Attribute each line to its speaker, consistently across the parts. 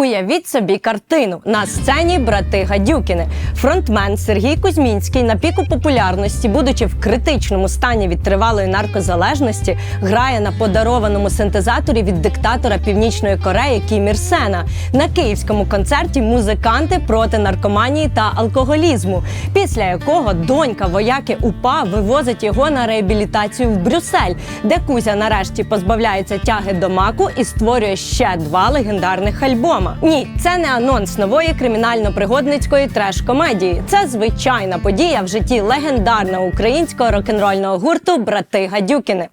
Speaker 1: Уявіть собі картину на сцені брати Гадюкіни. Фронтмен Сергій Кузьмінський на піку популярності, будучи в критичному стані від тривалої наркозалежності, грає на подарованому синтезаторі від диктатора Північної Кореї Кім Ір Сена. На київському концерті музиканти проти наркоманії та алкоголізму, після якого донька вояки УПА вивозить його на реабілітацію в Брюссель, де Кузя нарешті позбавляється тяги до маку і створює ще два легендарних альбома. Ні, це не анонс нової кримінально-пригодницької треш-комедії. Це звичайна подія в житті легендарного українського рок-н-рольного гурту Брати Гадюкіни.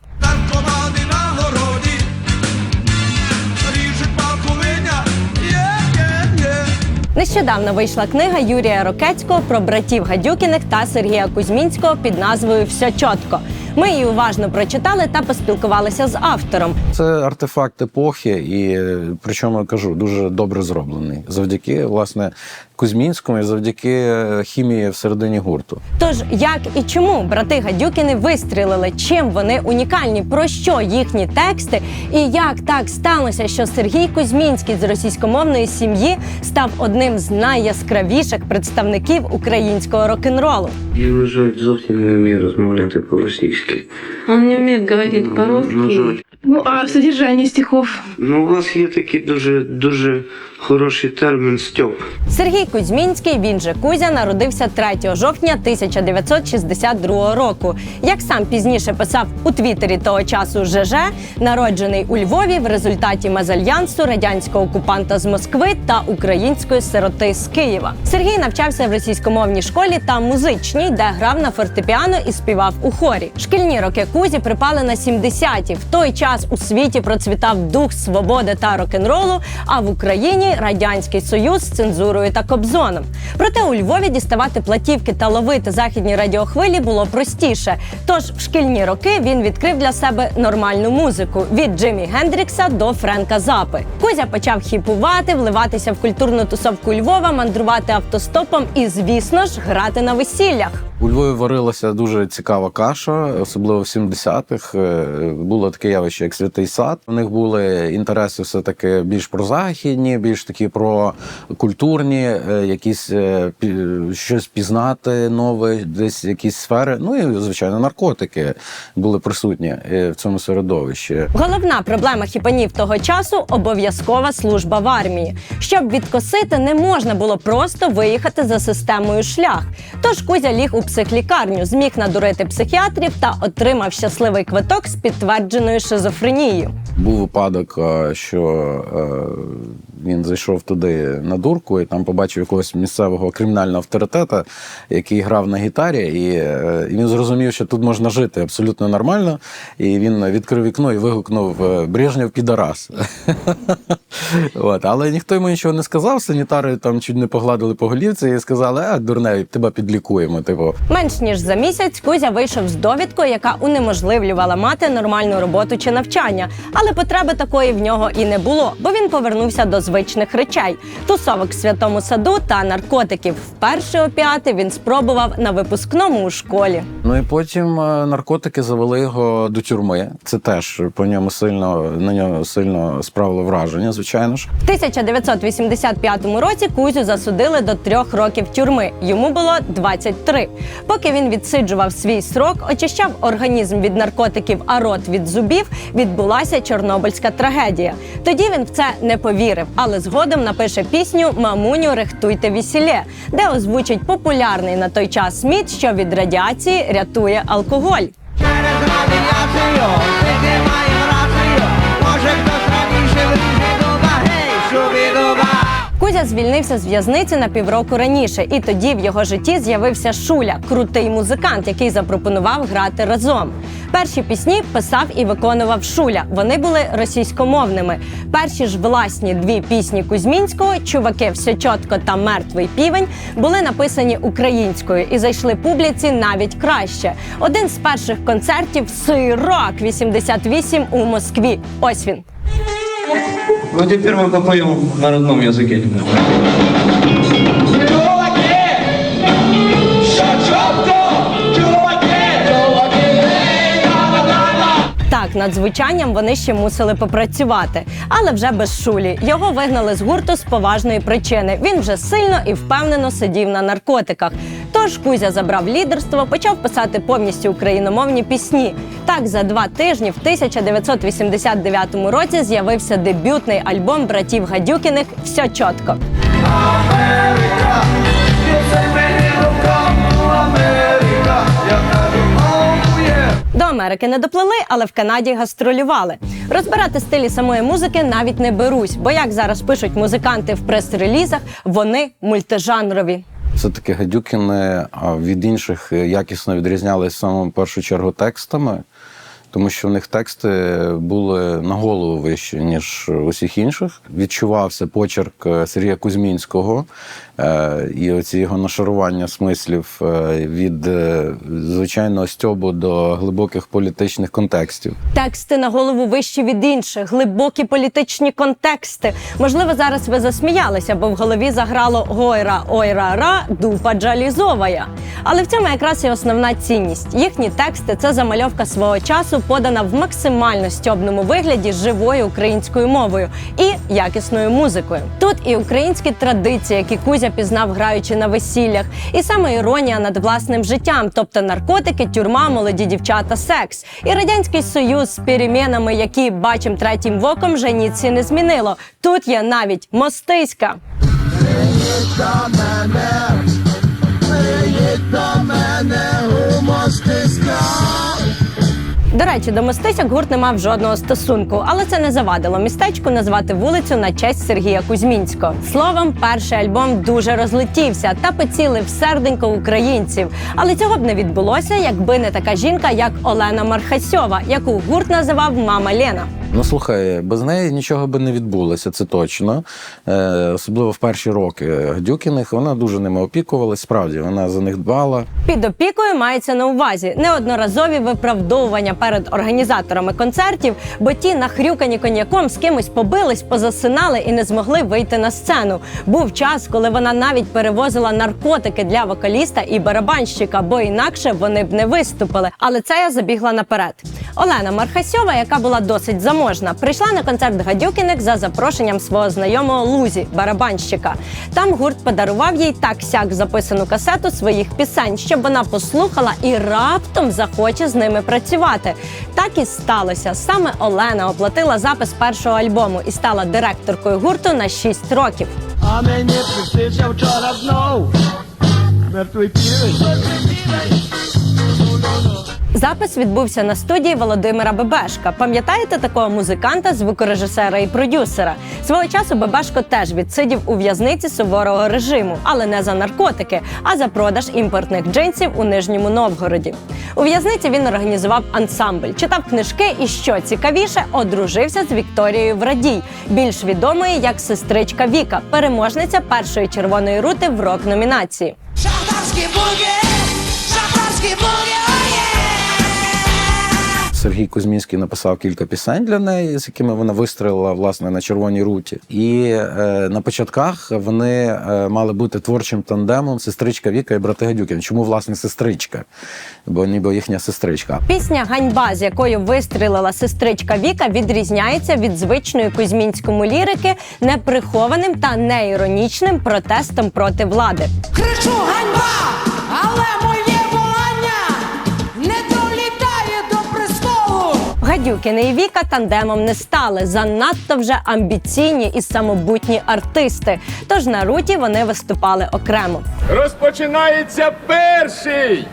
Speaker 1: Нещодавно вийшла книга Юрія Рокецького про братів Гадюкіних та Сергія Кузьмінського під назвою Все чітко. Ми її уважно прочитали та поспілкувалися з автором.
Speaker 2: Це артефакт епохи, і е, причому я кажу, дуже добре зроблений. Завдяки власне Кузьмінському і завдяки е, хімії всередині гурту.
Speaker 1: Тож як і чому брати Гадюкіни вистрілили, чим вони унікальні, про що їхні тексти, і як так сталося, що Сергій Кузьмінський з російськомовної сім'ї став одним з найяскравіших представників українського рок-н-ролу.
Speaker 3: Я, на жаль, зовсім не вмію розмовляти по-російськи.
Speaker 4: Он не умеет говорить
Speaker 3: На жаль.
Speaker 4: Ну, а содержание стихов?
Speaker 3: Ну, у вас є такий дуже дуже хороший термін стьоп.
Speaker 1: Сергій Кузьмінський, він же Кузя, народився 3 жовтня 1962 року. Як сам пізніше писав у твіттері того часу ЖЖ, народжений у Львові в результаті мезальянсу радянського окупанта з Москви та української сироти з Києва. Сергій навчався в російськомовній школі та музичній, де грав на фортепіано і співав у хорі. Шкільні роки Кузі припали на 70-ті. В той час у світі процвітав дух свободи та рок-н-ролу, а в Україні радянський союз з цензурою та кобзоном. Проте у Львові діставати платівки та ловити західні радіохвилі було простіше. Тож в шкільні роки він відкрив для себе нормальну музику від Джимі Гендрікса до Френка Запи. Кузя почав хіпувати, вливатися в культурну тусовку Львова, мандрувати автостопом і, звісно ж, грати на весіллях.
Speaker 2: У Львові варилася дуже цікава каша, особливо в 70-х. Е, Було таке явище, як святий сад. У них були інтереси все таки більш прозахідні, більш такі про культурні, е, якісь е, щось пізнати нове, десь якісь сфери. Ну і звичайно, наркотики були присутні е, в цьому середовищі.
Speaker 1: Головна проблема хіпанів того часу обов'язкова служба в армії. Щоб відкосити, не можна було просто виїхати за системою шлях. Тож Кузя ліг у психлікарню, зміг надурити психіатрів та отримав щасливий квиток з підтвердженою шизофренією.
Speaker 2: Був випадок, е, що е, він зайшов туди на дурку і там побачив якогось місцевого кримінального авторитета, який грав на гітарі, і, е, він зрозумів, що тут можна жити абсолютно нормально. І він відкрив вікно і вигукнув Брежнєв підарас. От. Але ніхто йому нічого не сказав. Санітари там чуть не погладили по голівці і сказали, а дурне, тебе підлікуємо. Типу.
Speaker 1: Менш ніж за місяць Кузя вийшов з довідкою, яка унеможливлювала мати нормальну роботу чи навчання. Але потреби такої в нього і не було, бо він повернувся до звичних речей: тусовок в святому саду та наркотиків. Вперше опіати він спробував на випускному у школі.
Speaker 2: Ну і потім е, наркотики завели його до тюрми. Це теж по ньому сильно на нього сильно справило враження, звичайно ж.
Speaker 1: В 1985 році Кузю засудили до трьох років тюрми. Йому було 23. Поки він відсиджував свій срок, очищав організм від наркотиків, а рот від зубів, відбулася чорнобильська трагедія. Тоді він в це не повірив, але згодом напише пісню Мамуню, рихтуйте весілє, де озвучить популярний на той час сміт, що від радіації рятує алкоголь. Кузя звільнився з в'язниці на півроку раніше, і тоді в його житті з'явився Шуля, крутий музикант, який запропонував грати разом. Перші пісні писав і виконував Шуля. Вони були російськомовними. Перші ж власні дві пісні Кузьмінського Чуваки, все чітко та мертвий півень були написані українською і зайшли публіці навіть краще. Один з перших концертів Сирок 88 у Москві. Ось він.
Speaker 5: Ну, теперь мы попоем на родном языке.
Speaker 1: Над звучанням вони ще мусили попрацювати, але вже без шулі. Його вигнали з гурту з поважної причини. Він вже сильно і впевнено сидів на наркотиках. Тож Кузя забрав лідерство, почав писати повністю україномовні пісні. Так, за два тижні в 1989 році з'явився дебютний альбом братів Гадюкіних Все чітко. До Америки не доплили, але в Канаді гастролювали. Розбирати стилі самої музики навіть не берусь, бо як зараз пишуть музиканти в прес-релізах, вони мультижанрові.
Speaker 2: Це таки гадюкіни а, від інших е, якісно відрізнялися саме в першу чергу текстами, тому що в них тексти були на голову вищі, ніж усіх інших. Відчувався почерк е, Сергія Кузьмінського е, і оці його нашарування смислів е, від звичайного стьобу до глибоких політичних контекстів.
Speaker 1: Тексти на голову вищі від інших, глибокі політичні контексти. Можливо, зараз ви засміялися, бо в голові заграло гойра ойра ра дупа джалізовая. Але в цьому якраз і основна цінність. Їхні тексти це замальовка свого часу, подана в максимально стьобному вигляді живою українською мовою і якісною музикою. Тут і українські традиції, які Кузя пізнав, граючи на весіллях, і саме іронія над власним життям, тобто наркотики, тюрма, молоді дівчата, секс, і радянський союз з перемінами, які бачим третім воком, вже ніці не змінило. Тут є навіть мостиська. До речі, до мостисяк гурт не мав жодного стосунку, але це не завадило містечку назвати вулицю на честь Сергія Кузьмінського. Словом, перший альбом дуже розлетівся та поцілив серденько українців. Але цього б не відбулося, якби не така жінка, як Олена Мархасьова, яку гурт називав Мама Лена.
Speaker 2: Ну слухай, без неї нічого би не відбулося, це точно. Е, особливо в перші роки Гадюкіних. Вона дуже ними опікувалась. Справді вона за них дбала.
Speaker 1: Під опікою мається на увазі неодноразові виправдовування перед організаторами концертів, бо ті нахрюкані коньяком з кимось побились, позасинали і не змогли вийти на сцену. Був час, коли вона навіть перевозила наркотики для вокаліста і барабанщика, бо інакше вони б не виступили. Але це я забігла наперед. Олена Мархасьова, яка була досить заможна, прийшла на концерт Гадюкіних за запрошенням свого знайомого Лузі, барабанщика. Там гурт подарував їй так сяк записану касету своїх пісень, щоб вона послухала і раптом захоче з ними працювати. Так і сталося. Саме Олена оплатила запис першого альбому і стала директоркою гурту на 6 років.
Speaker 6: А мені приснився вчора знов. Мертвий півень.
Speaker 1: Запис відбувся на студії Володимира Бебешка. Пам'ятаєте такого музиканта, звукорежисера і продюсера? Свого часу Бебешко теж відсидів у в'язниці суворого режиму, але не за наркотики, а за продаж імпортних джинсів у Нижньому Новгороді. У в'язниці він організував ансамбль, читав книжки і що цікавіше, одружився з Вікторією Врадій, більш відомою як сестричка Віка, переможниця першої червоної рути в рок номінації.
Speaker 7: Шахтарський бугі, шахтарський бугі,
Speaker 2: Сергій Кузьмінський написав кілька пісень для неї, з якими вона вистрелила власне на червоній руті. І е, на початках вони е, мали бути творчим тандемом сестричка Віка і брати Гадюкін. Чому власне сестричка? Бо ніби їхня сестричка.
Speaker 1: Пісня Ганьба, з якою вистрілила сестричка Віка, відрізняється від звичної кузьмінському лірики неприхованим та неіронічним протестом проти влади.
Speaker 7: кричу ганьба, але моє
Speaker 1: Гадюкіни і Віка тандемом не стали. Занадто вже амбіційні і самобутні артисти. Тож на руті вони виступали окремо.
Speaker 8: Розпочинається перший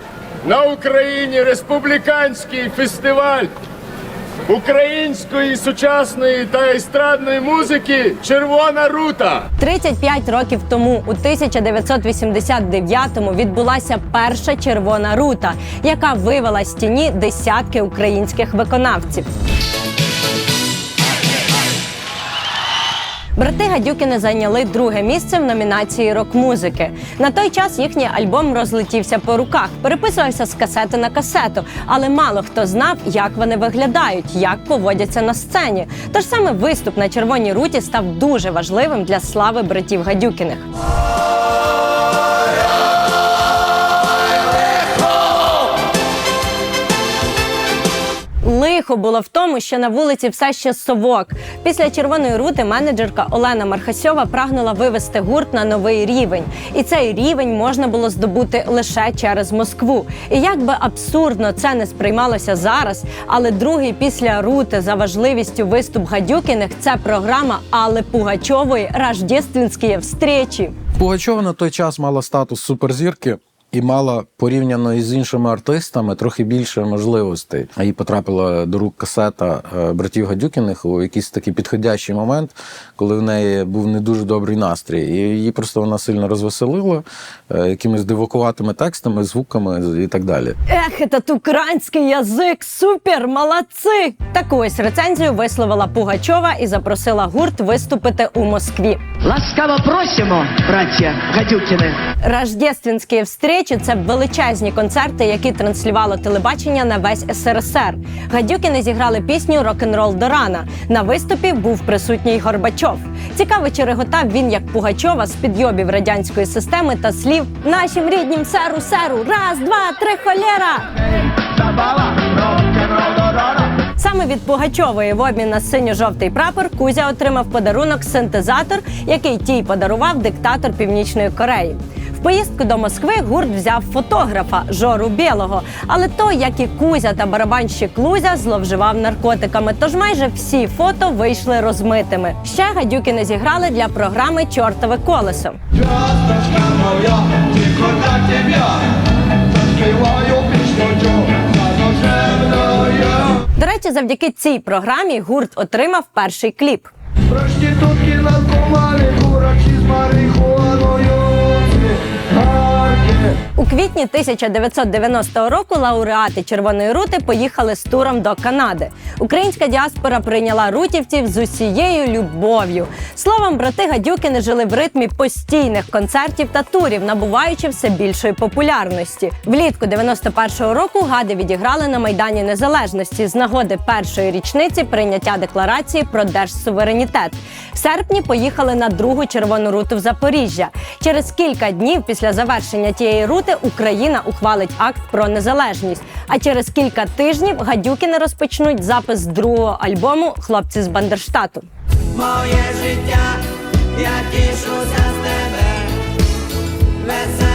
Speaker 8: на Україні республіканський фестиваль української сучасної та естрадної музики Червона рута.
Speaker 1: 35 років тому, у 1989-му, відбулася перша червона рута, яка вивела з тіні десятки українських виконавців. Брати Гадюкіни зайняли друге місце в номінації рок-музики. На той час їхній альбом розлетівся по руках, переписувався з касети на касету, але мало хто знав, як вони виглядають, як поводяться на сцені. Тож саме виступ на червоній руті став дуже важливим для слави братів Гадюкіних. Лихо було в тому, що на вулиці все ще совок. Після червоної рути менеджерка Олена Мархасьова прагнула вивести гурт на новий рівень, і цей рівень можна було здобути лише через Москву. І як би абсурдно це не сприймалося зараз, але другий після рути за важливістю виступ гадюкіних це програма Алли Пугачової «Рождественські встречі».
Speaker 2: Пугачова на той час мала статус суперзірки. І мала порівняно із іншими артистами трохи більше можливостей. А їй потрапила до рук касета е, братів Гадюкіних у якийсь такий підходящий момент, коли в неї був не дуже добрий настрій. І її просто вона сильно розвеселила е, якимись дивакуватими текстами, звуками і так далі.
Speaker 1: Ех, этот український язик, супер, молодці! Таку ось рецензію висловила Пугачова і запросила гурт виступити у Москві.
Speaker 9: Ласкаво просимо, браття Гадюкіни.
Speaker 1: Рождественські встречі це величезні концерти, які транслювало телебачення на весь СРСР. Гадюкіни зіграли пісню Рок-н-рол до рана. На виступі був присутній Горбачов. Цікаво, чи реготав він як Пугачова з підйобів радянської системи та слів нашим ріднім серу серу. Раз, два, три, холєра! Саме від Пугачової в обмін на синьо-жовтий прапор Кузя отримав подарунок синтезатор, який тій подарував диктатор Північної Кореї. Поїздку до Москви гурт взяв фотографа Жору Білого, але той, як і Кузя та барабанщик Лузя, зловживав наркотиками. Тож майже всі фото вийшли розмитими. Ще гадюкини зіграли для програми Чортове колесо.
Speaker 6: Часточка моя, тихо для тебя Заспіваю пісню
Speaker 1: До речі, завдяки цій програмі гурт отримав перший кліп.
Speaker 6: Проститутки, наркомани, курачі з марихуаною Цигарки
Speaker 1: У квітні 1990 року лауреати Червоної рути поїхали з туром до Канади. Українська діаспора прийняла рутівців з усією любов'ю. Словом, брати Гадюкини жили в ритмі постійних концертів та турів, набуваючи все більшої популярності. Влітку 91-го року гади відіграли на майдані Незалежності з нагоди першої річниці прийняття декларації про держсуверенітет. В серпні поїхали на другу червону руту в Запоріжжя. Через кілька днів після завершення тієї рути Україна ухвалить акт про незалежність. А через кілька тижнів гадюкіни розпочнуть запис другого альбому Хлопці з Бандерштату.
Speaker 6: Моє життя, я тішуся з тебе Веселого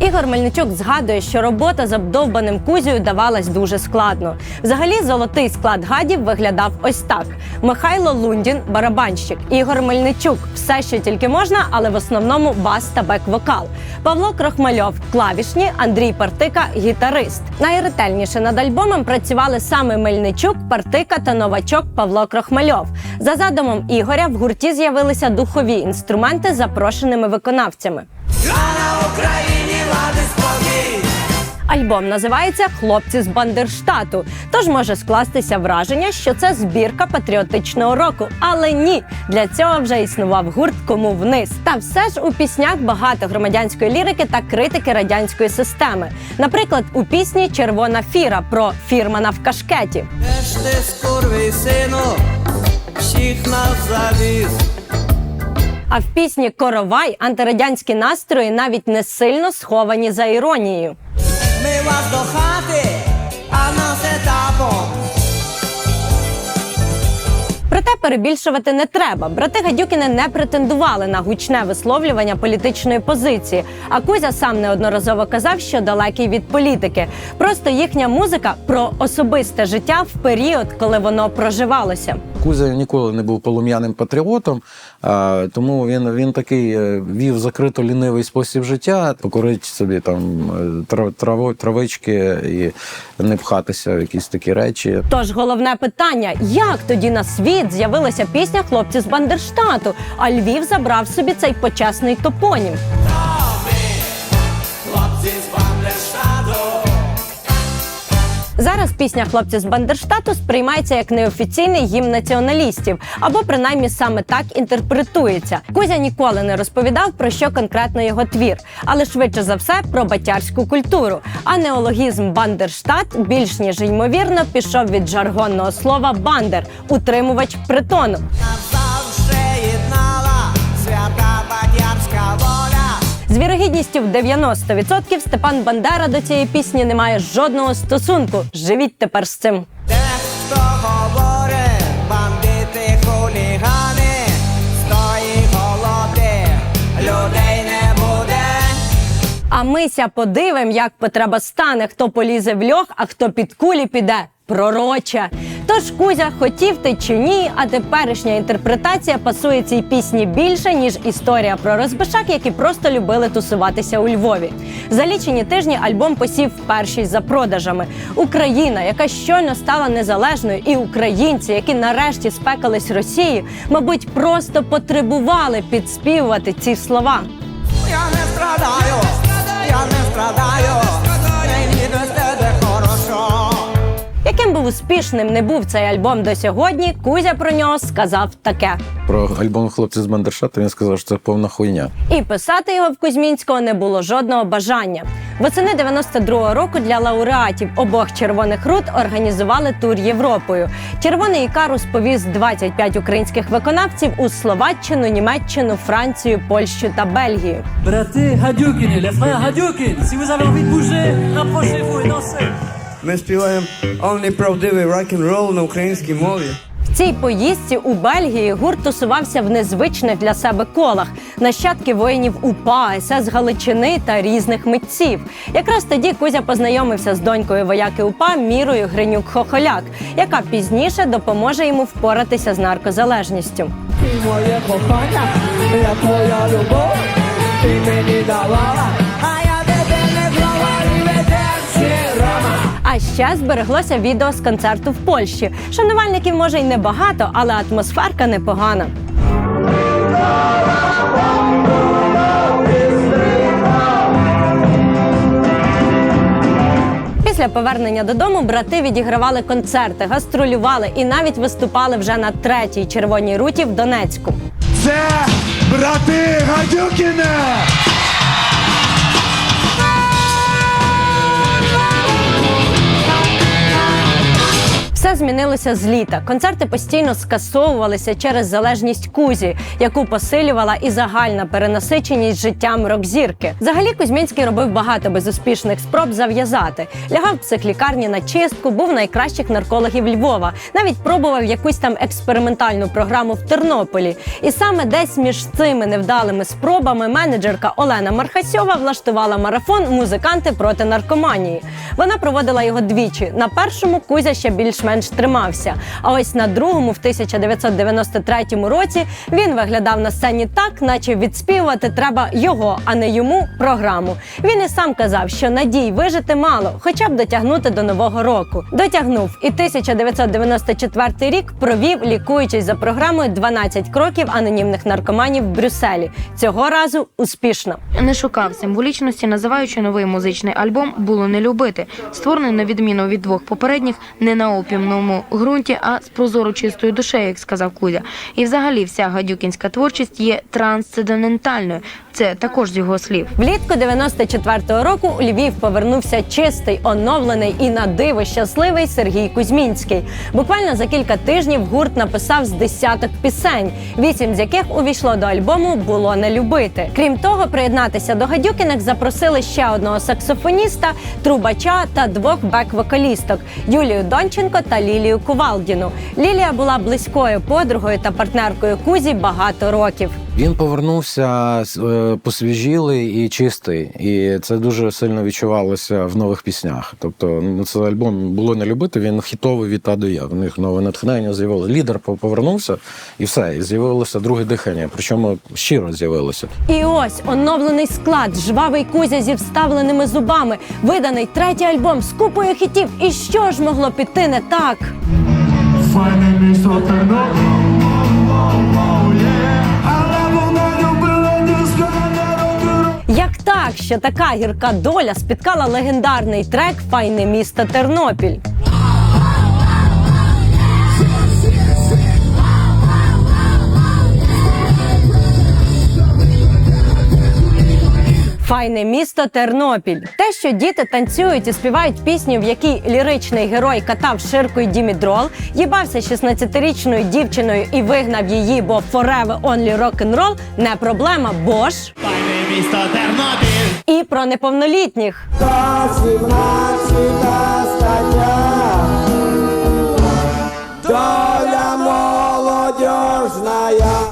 Speaker 1: Ігор Мельничук згадує, що робота з обдовбаним кузею давалась дуже складно. Взагалі, золотий склад гадів виглядав ось так: Михайло Лундін, барабанщик, Ігор Мельничук, все, що тільки можна, але в основному бас та бек-вокал. Павло Крохмальов, клавішні, Андрій Партика, гітарист. Найретельніше над альбомом працювали саме Мельничук, Партика та новачок Павло Крохмальов. За задумом Ігоря в гурті з'явилися духові інструменти запрошеними виконавцями.
Speaker 6: А Україні лади спокій
Speaker 1: Альбом називається Хлопці з Бандерштату. Тож може скластися враження, що це збірка патріотичного року. Але ні, для цього вже існував гурт Кому вниз. Та все ж у піснях багато громадянської лірики та критики радянської системи. Наприклад, у пісні Червона фіра про фірмана в кашкеті.
Speaker 6: Скурвий сину, всіх нас завіз
Speaker 1: А в пісні Коровай антирадянські настрої навіть не сильно сховані за іронією.
Speaker 6: Ми до хати, а нас етапом
Speaker 1: Проте перебільшувати не треба. Брати Гадюкіни не претендували на гучне висловлювання політичної позиції. А Кузя сам неодноразово казав, що далекий від політики. Просто їхня музика про особисте життя в період, коли воно проживалося.
Speaker 2: Кузя ніколи не був полум'яним патріотом, а, тому він, він такий е, вів закрито лінивий спосіб життя, покорить собі там е, тра- траво- травички і не пхатися в якісь такі речі.
Speaker 1: Тож головне питання: як тоді на світ з'явилася пісня Хлопці з Бандерштату, а Львів забрав собі цей почесний топонім. Зараз пісня Хлопці з Бандерштату сприймається як неофіційний гімн націоналістів, або принаймні саме так інтерпретується. Кузя ніколи не розповідав про що конкретно його твір, але швидше за все про батярську культуру. А неологізм Бандерштат більш ніж ймовірно пішов від жаргонного слова бандер утримувач притону. Вірогідністю в 90% Степан Бандера до цієї пісні не має жодного стосунку. Живіть тепер з цим.
Speaker 6: Дехто говорить, бандити, хулігани, стої голоди, людей не буде.
Speaker 1: А мися подивим, як потреба стане, хто полізе в льох, а хто під кулі піде. Пророче. Тож Кузя хотів ти чи ні, а теперішня інтерпретація пасує цій пісні більше, ніж історія про розбишак, які просто любили тусуватися у Львові. За лічені тижні альбом посів перший за продажами. Україна, яка щойно стала незалежною, і українці, які нарешті спекались Росії, мабуть, просто потребували підспівувати ці слова.
Speaker 6: Я не страдаю, я не страдаю,
Speaker 1: Яким був успішним не був цей альбом до сьогодні, Кузя про нього сказав таке.
Speaker 2: Про альбом хлопці з Бандершата він сказав, що це повна хуйня.
Speaker 1: І писати його в Кузьмінського не було жодного бажання. Восени 92-го року для лауреатів обох червоних рут організували тур Європою. Червоний Ікарус повіз 25 українських виконавців у Словаччину, Німеччину, Францію, Польщу та Бельгію.
Speaker 10: Браты Hadouken, les frères Hadouken, si vous avez
Speaker 5: Ми співаємо only правдивий рок-н-рол на українській мові.
Speaker 1: В цій поїздці у Бельгії гурт тусувався в незвичних для себе колах нащадки воїнів УПА, СС Галичини та різних митців. Якраз тоді Кузя познайомився з донькою вояки УПА Мірою Гринюк Хохоляк, яка пізніше допоможе йому впоратися з наркозалежністю.
Speaker 6: Ти моє кохання, я твоя любов, ти мені давала, А
Speaker 1: ще збереглося відео з концерту в Польщі. Шанувальників може й небагато, але атмосферка непогана. Після повернення додому брати відігравали концерти, гастролювали і навіть виступали вже на третій червоній руті в Донецьку.
Speaker 8: Це брати Гадюкіни!
Speaker 1: Все змінилося з літа. Концерти постійно скасовувалися через залежність Кузі, яку посилювала і загальна перенасиченість життям рок-зірки. Взагалі Кузьмінський робив багато безуспішних спроб зав'язати. Лягав в психлікарні на чистку, був найкращих наркологів Львова. Навіть пробував якусь там експериментальну програму в Тернополі. І саме десь між цими невдалими спробами менеджерка Олена Мархасьова влаштувала марафон Музиканти проти наркоманії. Вона проводила його двічі. На першому Кузя ще більш-менш тримався. А ось на другому, в 1993 році, він виглядав на сцені так, наче відспівувати треба його, а не йому програму. Він і сам казав, що надій вижити мало, хоча б дотягнути до нового року. Дотягнув і 1994 рік провів, лікуючись за програмою «12 кроків анонімних наркоманів в Брюсселі. Цього разу успішно.
Speaker 11: Не шукав символічності, називаючи новий музичний альбом було не любити. Створений на відміну від двох попередніх, не на опівному ґрунті, а з прозоро чистою душею, як сказав Кузя. І взагалі вся гадюкінська творчість є трансцендентальною. Це також з його слів.
Speaker 1: Влітку 94-го року у Львів повернувся чистий, оновлений і на диво щасливий Сергій Кузьмінський. Буквально за кілька тижнів гурт написав з десяток пісень, вісім з яких увійшло до альбому Було не любити. Крім того, приєднатися до гадюкиних запросили ще одного саксофоніста, трубача та двох бек-вокалісток Юлію Донченко та Лілію Кувалдіну. Лілія була близькою подругою та партнеркою Кузі багато років.
Speaker 2: Він повернувся е, посвіжілий і чистий, і це дуже сильно відчувалося в нових піснях. Тобто, ну це альбом було не любити. Він хітовий від А до Я. В них нове натхнення з'явилося. Лідер по- повернувся, і все. І з'явилося друге дихання. Причому щиро з'явилося.
Speaker 1: І ось оновлений склад, жвавий кузя зі вставленими зубами, виданий третій альбом з купою хітів. І що ж могло піти не так? Як що така гірка доля спіткала легендарний трек Файне місто Тернопіль. Файне місто Тернопіль. Те, що діти танцюють і співають пісню, в якій ліричний герой катав ширкою дімідрол, їбався 16-річною дівчиною і вигнав її, бо forever only rock and не проблема, бо ж.
Speaker 10: Fajne місто Тернопіль.
Speaker 1: І про неповнолітніх.
Speaker 6: Та 17 стаття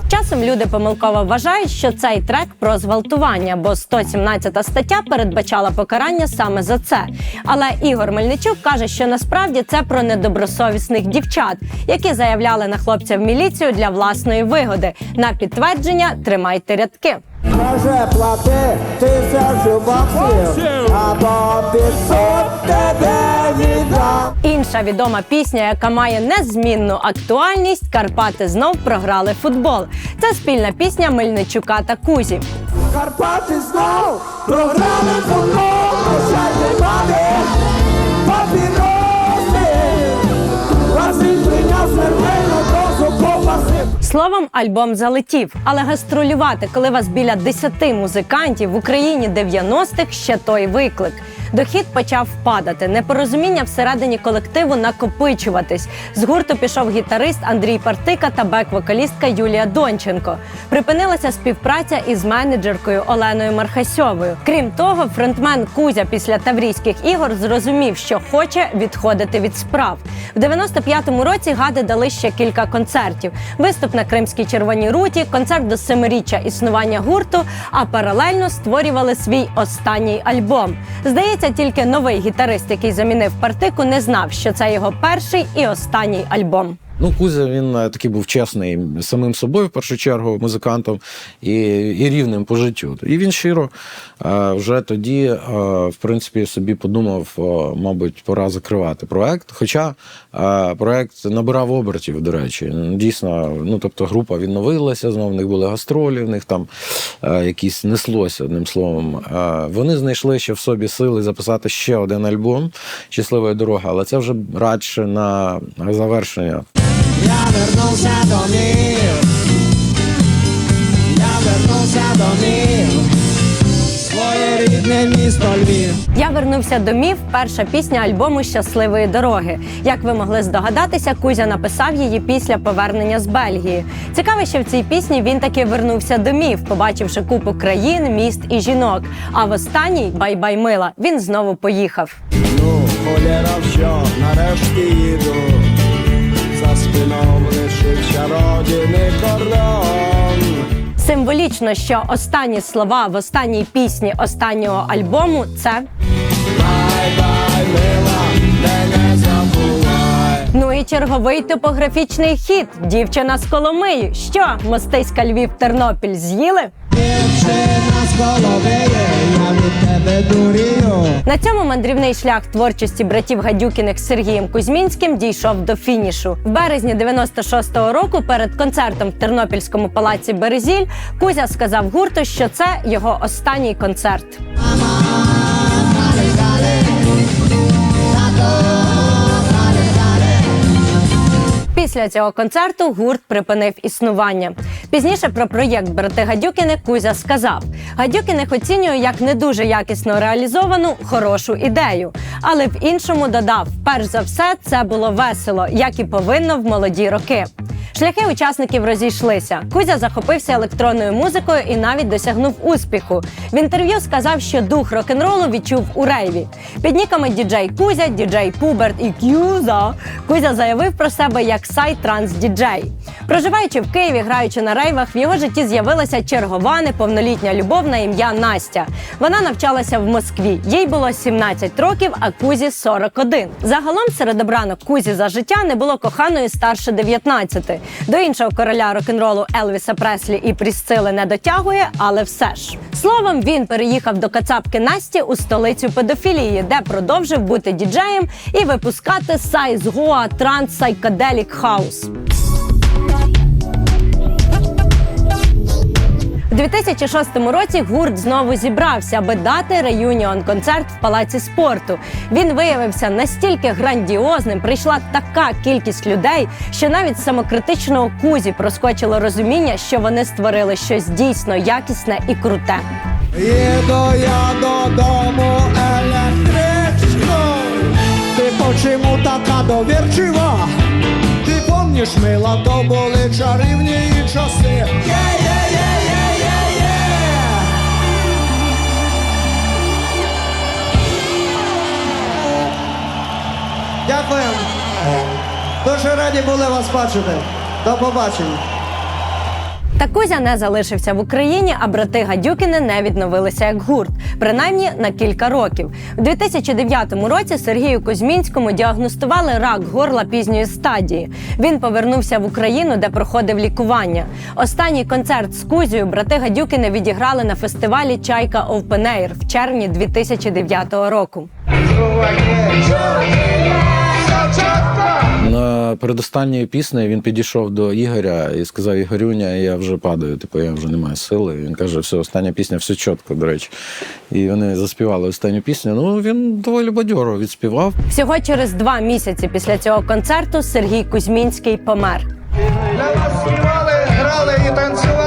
Speaker 1: Часом люди помилково вважають, що цей трек про зґвалтування, бо 117 стаття передбачала покарання саме за це. Але Ігор Мельничук каже, що насправді це про недобросовісних дівчат, які заявляли на хлопця в міліцію для власної вигоди. На підтвердження тримайте рядки.
Speaker 6: Каже, плати тисячу баксів Або 500 тебе віддам
Speaker 1: Інша відома пісня, яка має незмінну актуальність, Карпати знов програли футбол. Це спільна пісня Мельничука та Кузі.
Speaker 6: Карпати знов програли футбол Прощайте,
Speaker 1: Словом, альбом залетів, але гастролювати, коли вас біля 10 музикантів в Україні 90-х ще той виклик. Дохід почав падати, непорозуміння всередині колективу накопичуватись. З гурту пішов гітарист Андрій Партика та бек-вокалістка Юлія Донченко. Припинилася співпраця із менеджеркою Оленою Мархасьовою. Крім того, фронтмен Кузя після Таврійських ігор зрозумів, що хоче відходити від справ. В 95-му році гади дали ще кілька концертів: виступ на Кримській червоній руті, концерт до семиріччя існування гурту, а паралельно створювали свій останній альбом. Здається, тільки новий гітарист, який замінив партику, не знав, що це його перший і останній альбом.
Speaker 2: Ну, Кузя він е, такий був чесний самим собою, в першу чергу, музикантом і, і рівним по життю. І він щиро вже тоді, е, в принципі, собі подумав, е, мабуть, пора закривати проект. Хоча е, проект набирав обертів, до речі. Дійсно, ну тобто група відновилася, знову в них були гастролі, в них там е, якісь неслося, одним словом. Е, вони знайшли ще в собі сили записати ще один альбом Щаслива дорога, але це вже радше на завершення
Speaker 6: Я вернувся домів Я вернувся домів Своє рідне місто Львів
Speaker 1: Я вернувся домів. Перша пісня альбому Щасливої дороги. Як ви могли здогадатися, Кузя написав її після повернення з Бельгії. Цікаво, що в цій пісні він таки вернувся домів, побачивши купу країн, міст і жінок. А в останній бай-бай мила він знову поїхав.
Speaker 6: Ну, холєра що, нарешті їду За спиною родинний кордон
Speaker 1: Символічно, що останні слова в останній пісні останнього альбому це ну і черговий топографічний хід. Дівчина з Коломиї. Що мостиська Львів Тернопіль з'їли? На цьому мандрівний шлях творчості братів Гадюкіних з Сергієм Кузьмінським дійшов до фінішу. В березні 96-го року перед концертом в Тернопільському палаці Березіль Кузя сказав гурту, що це його останній концерт. Після цього концерту гурт припинив існування. Пізніше про проєкт брати Гадюкіни Кузя сказав: Гадюкіних оцінює як не дуже якісно реалізовану хорошу ідею. Але в іншому додав: перш за все, це було весело, як і повинно в молоді роки. Шляхи учасників розійшлися. Кузя захопився електронною музикою і навіть досягнув успіху. В інтерв'ю сказав, що дух рок-н-ролу відчув у рейві. Під ніками діджей Кузя, діджей Пуберт і Кюза Кузя заявив про себе як сайт транс діджей. Проживаючи в Києві, граючи на рейвах, в його житті з'явилася чергова неповнолітня любов на ім'я Настя. Вона навчалася в Москві. Їй було 17 років, а Кузі 41. Загалом серед обранок Кузі за життя не було коханої старше 19. До іншого короля рок-н-ролу Елвіса Преслі і Прісцили не дотягує, але все ж. Словом, він переїхав до Кацапки Насті у столицю педофілії, де продовжив бути діджеєм і випускати Сайз Гоа Транс Сайкаделік Хаус. 2006 році гурт знову зібрався, аби дати реюніон концерт в палаці спорту. Він виявився настільки грандіозним, прийшла така кількість людей, що навіть самокритичного кузі проскочило розуміння, що вони створили щось дійсно якісне і круте.
Speaker 6: Їду я додому електричкою Ти почему така довірчива? Ти помніш, мила, то були чарівні часи Є-є-є-є-є-є
Speaker 5: Дуже раді були вас бачити. До побачення.
Speaker 1: Та Кузя не залишився в Україні, а брати Гадюкіни не відновилися як гурт, принаймні на кілька років. У 2009 році Сергію Кузьмінському діагностували рак горла пізньої стадії. Він повернувся в Україну, де проходив лікування. Останній концерт з Кузею брати Гадюкіни відіграли на фестивалі Чайка Air в червні 2009 року.
Speaker 2: На піснею він підійшов до Ігоря і сказав: Ігорюня, я вже падаю, типу, я вже не маю сили. Він каже, все, остання пісня, все чітко, до речі. І вони заспівали останню пісню. Ну він доволі бадьоро відспівав.
Speaker 1: Всього через два місяці після цього концерту Сергій Кузьмінський помер.
Speaker 5: Для нас співали, грали і танцювали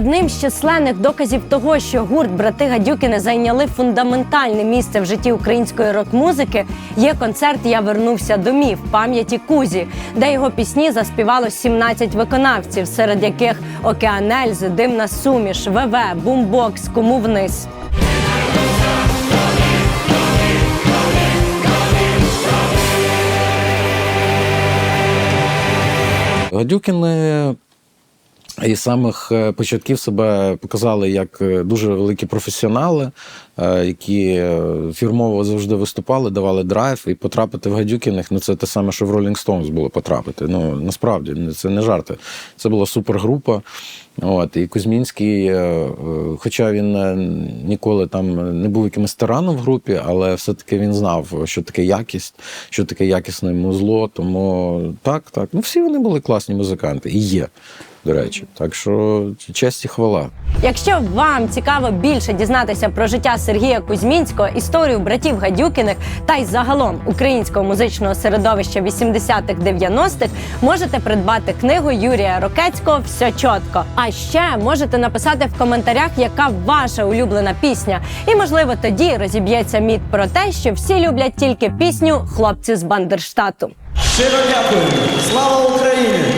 Speaker 1: Одним з численних доказів того, що гурт брати Гадюкіни зайняли фундаментальне місце в житті української рок-музики, є концерт Я вернувся домів пам'яті Кузі, де його пісні заспівало 17 виконавців, серед яких Океанельзи, Димна суміш, ВВ, Бумбокс, Кому вниз.
Speaker 2: Гадюкіни із самих е, початків себе показали як е, дуже великі професіонали, які е, фірмово завжди виступали, давали драйв, і потрапити в гадюкіних ну це те саме, що в Rolling Stones було потрапити. Ну насправді це не жарти. Це була супергрупа. От і Кузьмінський, е, е, хоча він е, ніколи там не був якимось тираном в групі, але все-таки він знав, що таке якість, що таке якісне музло. Тому так, так. Ну всі вони були класні музиканти і є. До речі, так що честь і хвала.
Speaker 1: Якщо вам цікаво більше дізнатися про життя Сергія Кузьмінського, історію братів Гадюкіних та й загалом українського музичного середовища 80-х-90-х, можете придбати книгу Юрія Рокецького Все чітко. А ще можете написати в коментарях, яка ваша улюблена пісня. І можливо тоді розіб'ється міт про те, що всі люблять тільки пісню Хлопці з Бандерштату.
Speaker 5: Щиро дякую. Слава Україні!